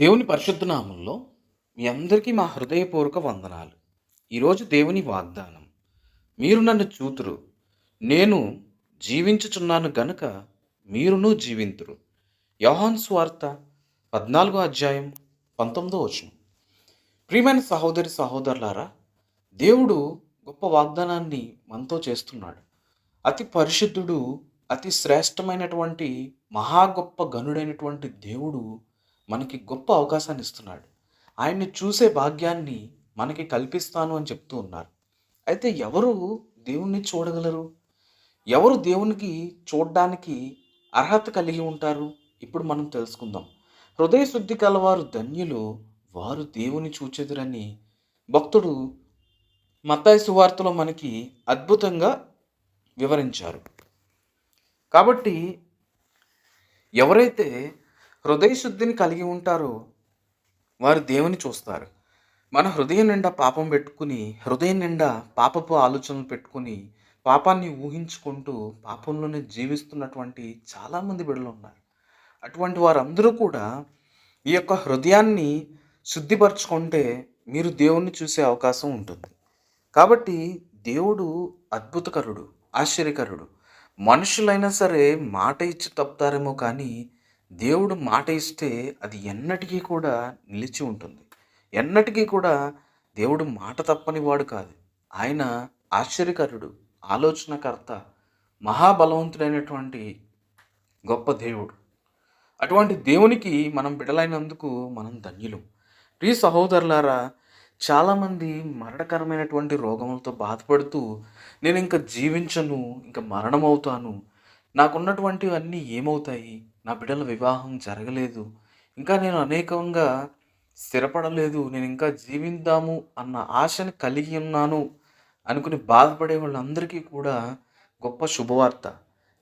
దేవుని పరిశుద్ధనామంలో మీ అందరికీ మా హృదయపూర్వక వందనాలు. ఈరోజు దేవుని వాగ్దానం. మీరు నన్ను చూతురు. నేను జీవించుచున్నాను గనుక మీరును జీవింతురు. యోహాన్ స్వార్త పద్నాలుగో అధ్యాయం పంతొమ్మిదో వచనం. ప్రియమైన సహోదరి సహోదరులారా దేవుడు గొప్ప వాగ్దానాన్ని మనతో చేస్తున్నాడు. అతి పరిశుద్ధుడు అతి శ్రేష్టమైనటువంటి మహా గొప్ప గనుడైనటువంటి దేవుడు మనకి గొప్ప అవకాశాన్ని ఇస్తున్నాడు. ఆయన్ని చూసే భాగ్యాన్ని మనకి కల్పిస్తాను అని చెప్తూ ఉన్నారు. అయితే ఎవరు దేవుణ్ణి చూడగలరు? ఎవరు దేవునికి చూడడానికి అర్హత కలిగి ఉంటారు? ఇప్పుడు మనం తెలుసుకుందాం. హృదయ శుద్ధి కలవారు ధన్యులు వారు దేవుని చూచెదురని భక్తుడు మత్తాయి సువార్తలో మనకి అద్భుతంగా వివరించారు. కాబట్టి ఎవరైతే హృదయ శుద్ధిని కలిగి ఉంటారో వారు దేవుని చూస్తారు. మన హృదయం నిండా పాపం పెట్టుకుని హృదయం నిండా పాపపు ఆలోచనలు పెట్టుకుని పాపాన్ని ఊహించుకుంటూ పాపంలోనే జీవిస్తున్నటువంటి చాలామంది బిడ్డలు ఉన్నారు. అటువంటి వారందరూ కూడా ఈ యొక్క హృదయాన్ని శుద్ధిపరచుకుంటే మీరు దేవుణ్ణి చూసే అవకాశం ఉంటుంది. కాబట్టి దేవుడు అద్భుతకరుడు ఆశ్చర్యకరుడు. మనుషులైనా సరే మాట ఇచ్చి తప్పుతారేమో కానీ దేవుడు మాట ఇస్తే అది ఎన్నటికీ కూడా నిలిచి ఉంటుంది. ఎన్నటికీ కూడా దేవుడు మాట తప్పని వాడు కాదు. ఆయన ఆశ్చర్యకరుడు ఆలోచనకర్త మహాబలవంతుడైనటువంటి గొప్ప దేవుడు. అటువంటి దేవునికి మనం బిడలైనందుకు మనం ధన్యులం. ప్రియ సహోదరులారా చాలామంది మరణకరమైనటువంటి రోగములతో బాధపడుతూ నేను ఇంకా జీవించను ఇంకా మరణమవుతాను. నాకున్నటువంటివన్నీ ఏమవుతాయి? నా బిడ్డల వివాహం జరగలేదు. ఇంకా నేను అనేకంగా స్థిరపడలేదు. నేను ఇంకా జీవిద్దాము అన్న ఆశని కలిగి ఉన్నాను అనుకుని బాధపడే వాళ్ళందరికీ కూడా గొప్ప శుభవార్త.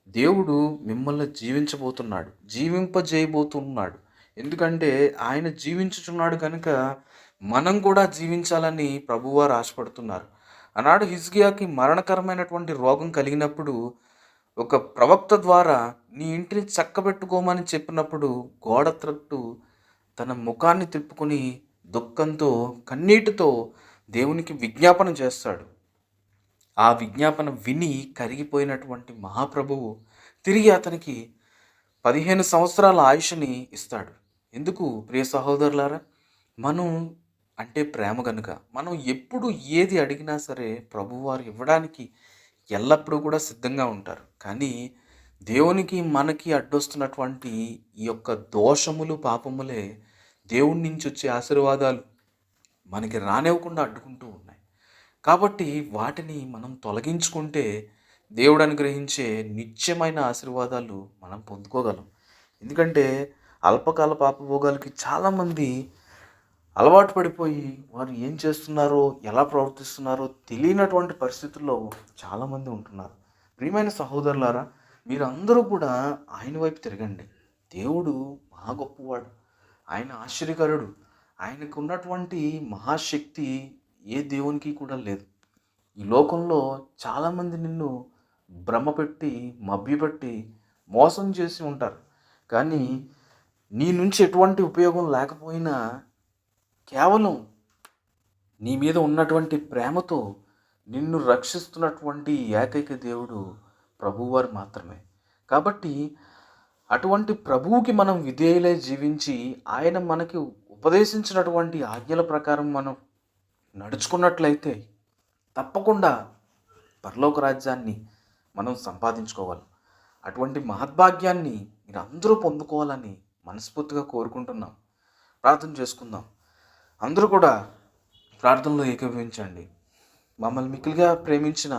దేవుడు మిమ్మల్ని జీవించబోతున్నాడు. జీవింపజేయబోతున్నాడు. ఎందుకంటే ఆయన జీవించుచున్నాడు కనుక మనం కూడా జీవించాలని ప్రభువారు ఆశపడుతున్నారు. ఆనాడు హిజ్గియాకి మరణకరమైనటువంటి రోగం కలిగినప్పుడు ఒక ప్రవక్త ద్వారా నీ ఇంటిని చక్కబెట్టుకోమని చెప్పినప్పుడు గోడ త్రట్టు తన ముఖాన్ని తిప్పుకొని దుఃఖంతో కన్నీటితో దేవునికి విజ్ఞాపన చేస్తాడు. ఆ విజ్ఞాపన విని కరిగిపోయినటువంటి మహాప్రభువు తిరిగి అతనికి పదిహేను సంవత్సరాల ఆయుష్ని ఇస్తాడు. ఎందుకు ప్రియ సహోదరులారా? మనం అంటే ప్రేమ గనుక మనం ఎప్పుడు ఏది అడిగినా సరే ప్రభువారు ఇవ్వడానికి ఎల్లప్పుడూ కూడా సిద్ధంగా ఉంటారు. కానీ దేవునికి మనకి అడ్డొస్తున్నటువంటి ఈ యొక్క దోషములు పాపములే దేవుడి నుంచి వచ్చే ఆశీర్వాదాలు మనకి రానివ్వకుండా అడ్డుకుంటూ ఉన్నాయి. కాబట్టి వాటిని మనం తొలగించుకుంటే దేవుడు అనుగ్రహించే నిత్యమైన ఆశీర్వాదాలు మనం పొందుకోగలం. ఎందుకంటే అల్పకాల పాపభోగాలకి చాలామంది అలవాటు పడిపోయి వారు ఏం చేస్తున్నారో ఎలా ప్రవర్తిస్తున్నారో తెలియనటువంటి పరిస్థితుల్లో చాలామంది ఉంటున్నారు. ప్రియమైన సహోదరులారా మీరందరూ కూడా ఆయన వైపు తిరగండి. దేవుడు మహా గొప్పవాడు. ఆయన ఆశ్చర్యకరుడు. ఆయనకు ఉన్నటువంటి మహాశక్తి ఏ దేవునికి కూడా లేదు. ఈ లోకంలో చాలామంది నిన్ను భ్రమపెట్టి మభ్యపెట్టి మోసం చేసి ఉంటారు. కానీ నీ నుంచి ఎటువంటి ఉపయోగం లేకపోయినా కేవలం నీ మీద ఉన్నటువంటి ప్రేమతో నిన్ను రక్షిస్తున్నటువంటి ఏకైక దేవుడు ప్రభువారు మాత్రమే. కాబట్టి అటువంటి ప్రభువుకి మనం విధేయులై జీవించి ఆయన మనకి ఉపదేశించినటువంటి ఆజ్ఞల ప్రకారం మనం నడుచుకున్నట్లయితే తప్పకుండా పరలోక రాజ్యాన్ని మనం సంపాదించుకోవాలి. అటువంటి మహద్భాగ్యాన్ని మీరు అందరూ పొందుకోవాలని మనస్ఫూర్తిగా కోరుకుంటున్నాం. ప్రార్థన చేసుకుందాం. అందరూ కూడా ప్రార్థనలో ఏకీభవించండి. మమ్మల్ని మిక్కిలిగా ప్రేమించిన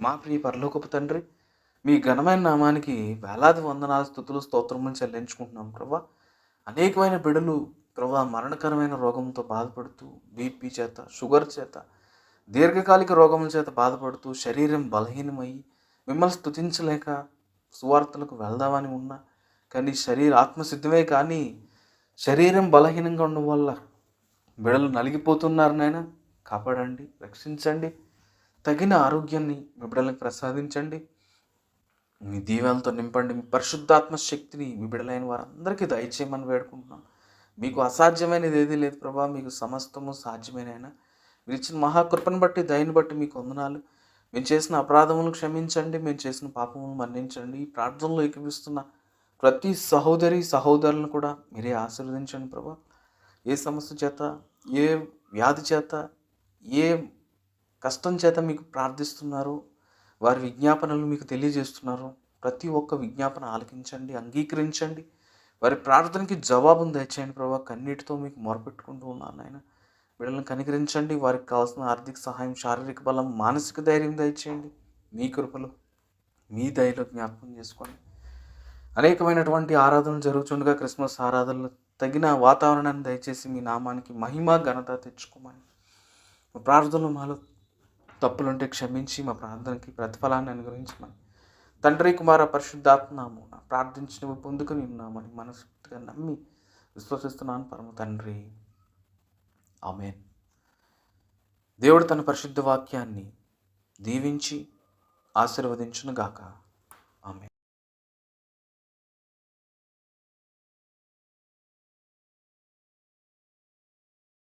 మా ప్రియ పరలోకపు తండ్రి మీ ఘనమైన నామానికి వేలాది వందనాల స్థుతులు స్తోత్రములు చెల్లించుకుంటున్నాం ప్రభా. అనేకమైన బిడలు ప్రభా మరణకరమైన రోగంతో బాధపడుతూ బీపీ చేత షుగర్ చేత దీర్ఘకాలిక రోగముల చేత బాధపడుతూ శరీరం బలహీనమై మిమ్మల్ని స్తుతించలేక సువార్తలకు వెళ్దామని ఉన్నా కానీ శరీర ఆత్మసిద్ధమే కానీ శరీరం బలహీనంగా ఉండడం వల్ల బిడలు నలిగిపోతున్నారు నాయన. కాపాడండి రక్షించండి. తగిన ఆరోగ్యాన్ని మీ బిడ్డలకు ప్రసాదించండి. మీ దీవెనలతో నింపండి. మీ పరిశుద్ధాత్మ శక్తిని మీ బిడలైన వారందరికీ దయచేయమని వేడుకుంటున్నాం. మీకు అసాధ్యమైనది ఏదీ లేదు ప్రభా. మీకు సమస్తము సాధ్యమేనైనా మీరు ఇచ్చిన మహాకృపను బట్టి దయని బట్టి మీకు వందనాలు. మేము చేసిన అపరాధములను క్షమించండి. మేము చేసిన పాపములను మన్నించండి. ఈ ప్రార్థనలో ఏకీపిస్తున్న ప్రతి సహోదరి సహోదరులను కూడా మీరే ఆశీర్వదించండి ప్రభా. ఏ సమస్య చేత ఏ వ్యాధి చేత ఏ కష్టం చేత మీకు ప్రార్థిస్తున్నారో వారి విజ్ఞాపనలు మీకు తెలియజేస్తున్నారు ప్రతి ఒక్క విజ్ఞాపన ఆలకించండి అంగీకరించండి వారి ప్రార్థనకి జవాబును దయచేయండి ప్రభా కన్నీటితో మీకు మొరపెట్టుకుంటూ ఉన్నాను ఆయన వీళ్ళని కనికరించండి వారికి కావాల్సిన ఆర్థిక సహాయం శారీరక బలం మానసిక ధైర్యం దయచేయండి. మీ కృపలు మీ దయలో జ్ఞాపకం చేసుకోండి. అనేకమైనటువంటి ఆరాధనలు జరుగుతుండగా క్రిస్మస్ ఆరాధనలు తగిన వాతావరణాన్ని దయచేసి మీ నామానికి మహిమ ఘనత తెచ్చుకోమని. మా ప్రార్థనలు మాలో తప్పులుంటే క్షమించి మా ప్రార్థనకి ప్రతిఫలాన్ని అనుగ్రహించమని. తండ్రి కుమార పరిశుద్ధాత్మనాము ప్రార్థించినవి పొందుకుని ఉన్నామని మనస్ఫూర్తిగా నమ్మి విశ్వసిస్తున్నాను పరమ తండ్రి. ఆమెన్. దేవుడు తన పరిశుద్ధ వాక్యాన్ని దీవించి ఆశీర్వదించునుగాక. గాక